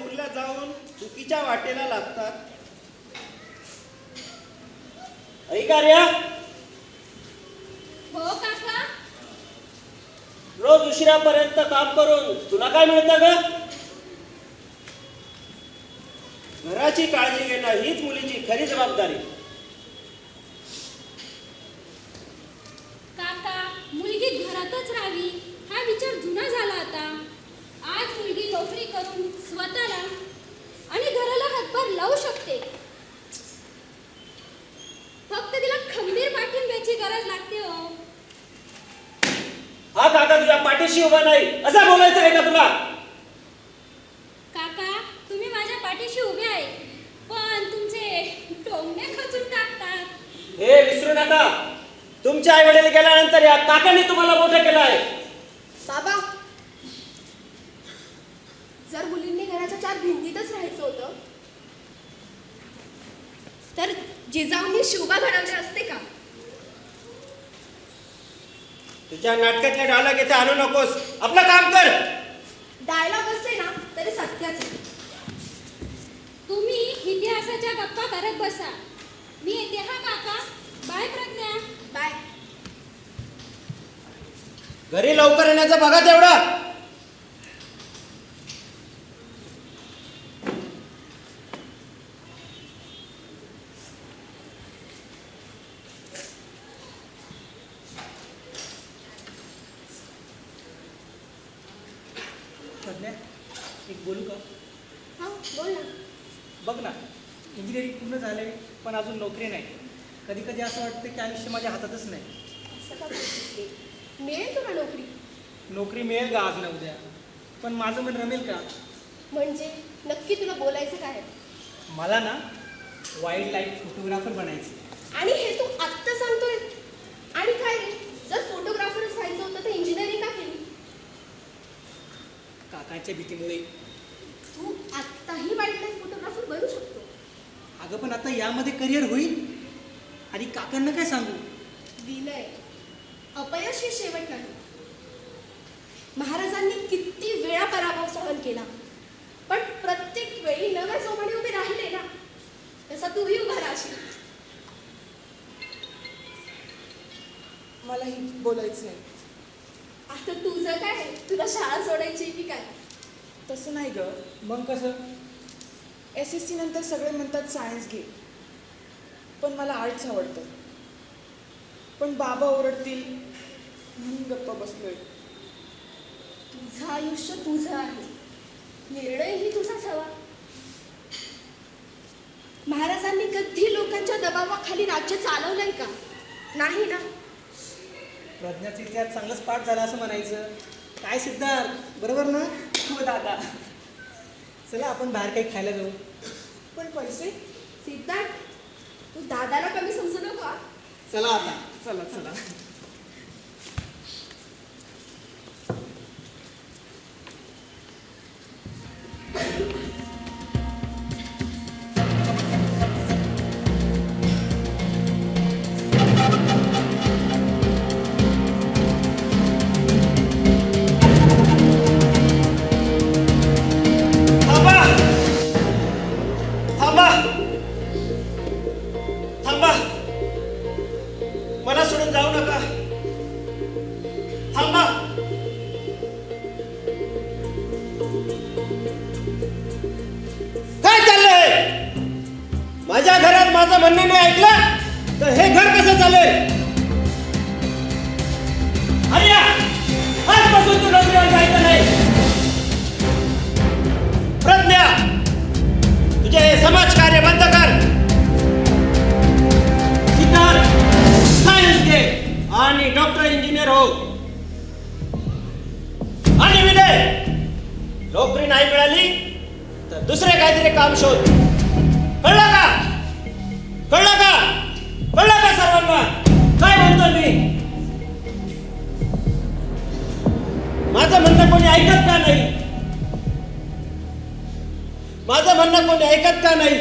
चुकीच्या वाटेला लागतात? ऐकार्या हो काका. रोज उशिरापर्यंत काम करून तुला काय मिळतं ग? घराची काळजी घेणं हीच मुलीची खरी जबाबदारी. काका मुलगी घरातच राहावी हा विचार जुना झाला आता. आज मुलगी नोकरी करून स्वतःला आणि घराला हातभार लावू शकते. फक्त तिला खंबीर पाठिंब्याची गरज लागते हो. हा काका तुझ्या पाठीशी उभा नाही. असं बोलायचं आहे का तुला? काका तुम्ही माझ्या पाठीशी उभे आहे. पण तुमचे टोमणे खचून टाकतात. हे विसरू नका. तुमच्या आई वडील गेल्यानंतर या काकांनी तुम्हाला मोठं केलं आहे बाबा जर मुलींनी घराच्या चार भिंतीतच राहायचं होतं तर जिजाऊंनी शिवबा घडवले असते का? तुझ्या नाटकातले डायलॉग इथे आणू नकोस. आपलं काम कर. डायलॉग असते ना तरी सत्याच. तुम्ही इतिहासाच्या गप्पा करत बसा. मी येते हा काका. बाय प्रज्ञा. बाय घरी लवकर येण्याचं बघा तेवढं प्रज्ञा एक बोलू का? हां बोल ना. बघ ना इंजिनिअरिंग पूर्ण झाले पण अजून नोकरी नाही. कधी कधी असं वाटतं की आयुष्य माझ्या हातातच नाही. असं का बोलतेस ते? मिळेल तुला नोकरी? नोकरी मिळेल का आज ना उद्या. पण माझं मन रमेल का? म्हणजे नक्की तुला बोलायचं काय? आहे? मला ना वाईल्ड लाईफ फोटोग्राफर बनायचं आणि हे तू आत्ता सांगतोय. आणि काय रे? जर फोटोग्राफरच व्हायचं होतं तर इंजिनिअरिंग का केली? काकांच्या भीतीमुळे. आत्ताही वाईल्ड लाईफ फोटोग्राफर बनू शकतो. अगं पण आता यामध्ये करिअर होईल? आणि काकांना काय सांगू? विनय अपयश हे शेवट नाही. महाराजांनी किती वेळा पराभव सहन केला पण प्रत्येक वेळी नव्या जोमाने उभे राहिले ना. तसा तूही उभा राहशील. मलाही बोलायचं आहे आता तुझं काय? तुला शाळा सोडायची की काय? तसं नाही ग. मग कसं? एस एस सी नंतर सगळे म्हणतात सायन्स घे. पण मला आर्ट्स आवडतं. पण बाबा ओरडतील. म्हणून गप्पा बसलोय. तुझं आयुष्य तुझं आहे. निर्णयही तुझाच हवा. महाराजांनी कधी लोकांच्या दबावाखाली राज्य चालवलंय का? नाही ना. प्रज्ञाचा इतिहास चांगलाच पाठ झाला असं म्हणायचं. काय सिद्धार्थ? बरोबर ना? हो दादा चला आपण बाहेर काही खायला जाऊ. पण पैसे? सिद्धार्थ तू दादाला कमी समजू नको. चला आता. चला चला. माझ्या घरात माझं म्हणणं नाही ऐकलं तर हे घर कसं चालेल? अरे आजपासून तू नोकरीवर जायचं नाही. प्रज्ञा तुझे हे समाजकार्य बंद कर. सिद्धार्थ सायन्स घे आणि डॉक्टर इंजिनियर हो. आणि विनय नोकरी नाही मिळाली तर दुसरे काहीतरी काम शोध. कळलं का? कळलं का? कळलं का सर्वांना? काय म्हणतो मी? माझं म्हणणं कोणी ऐकत का नाही? माझं म्हणणं कोणी ऐकत का नाही?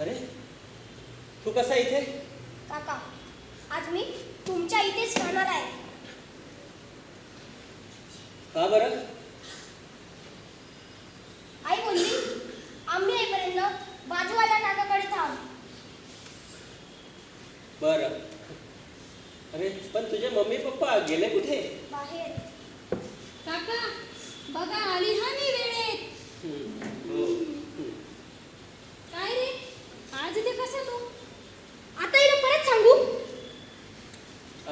अरे तू कसा इथे? काका आज मी तुमच्या इथेच राहणार आहे. का बरं? आई बोलली आम्ही येईपर्यंत बाजूवाल्या काकाकडे थांब. बरं. अरे पण तुझे मम्मी पप्पा गेले कुठे? बाहेर. काका बघा आली हा मी वेळेत हो. काय रे आज इथे कसा तू आता हिला परत सांगू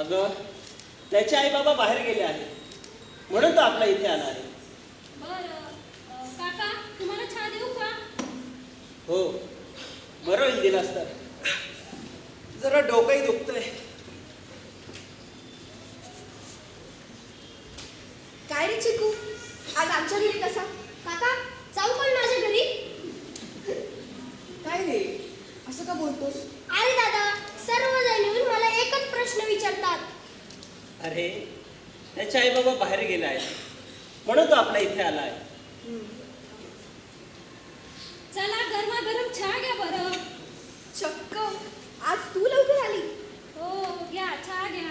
अगं त्याचे आई बाबा बाहेर गेले आहेत. म्हणून तो आपला इथे आला आहे. बरं अं, काका तुम्हाला चहा देऊ का? हो. बरं होईल दिलास तर. जरा डोकंही दुखतंय. काय रे चिकू? आज आमच्या घरी कसा काका जाऊ पण माझ्या घरी काय रे असं का बोलतोस अरे दादा सर्वजण येऊन मला एकच प्रश्न विचारतात अरे त्याचे आई बाबा बाहेर गेले आहेत म्हणून तो आपला इथे आला आहे चला गरमागरम चहा घ्या बरं चक्क आज तू लवकर आली हो घ्या चहा घ्या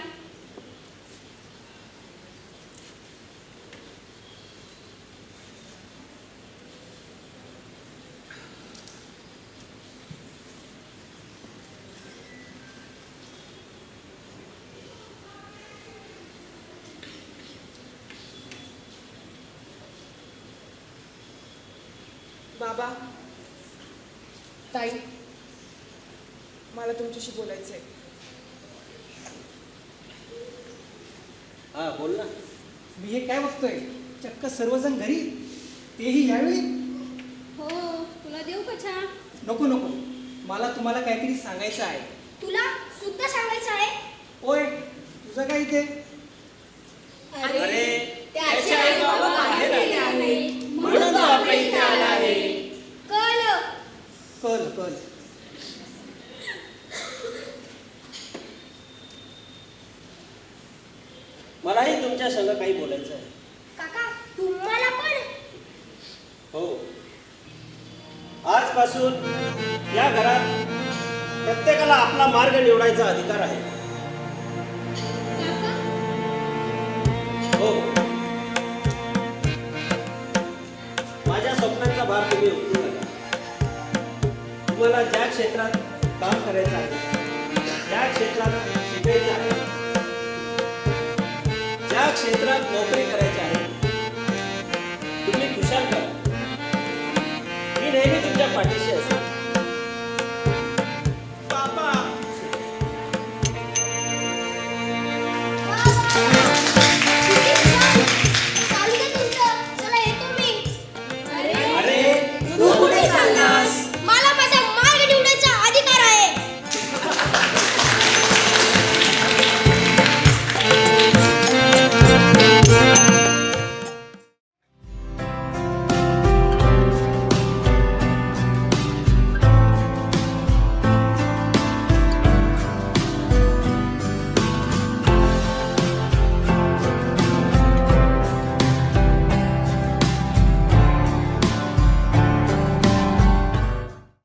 बाबा ताई मला तुमच्याशी बोलायचं आहे हा बोल ना. मी हे काय बघतोय? चक्क सर्वजण घरी? तेही यावेळी? हो तुला देऊ का चहा? नको नको. मला तुम्हाला काहीतरी सांगायचं आहे. तुला सुद्धा सांगायचं आहे? ओय तुझं काय इथे? अरे त्याचे आई-बाबा बाहेर गेले आहेत. म्हणून तो आपल्या इथे आला आहे. कल कल. मलाही तुमच्या संग काही बोलायचं आहे. काका तुम्हाला पण? हो. आजपासून या घरात प्रत्येकाला आपला मार्ग निवडायचा अधिकार आहे. हो. माझ्या स्वप्नांचा भार तुम्ही क्षेत्रात काम करायचं आहे.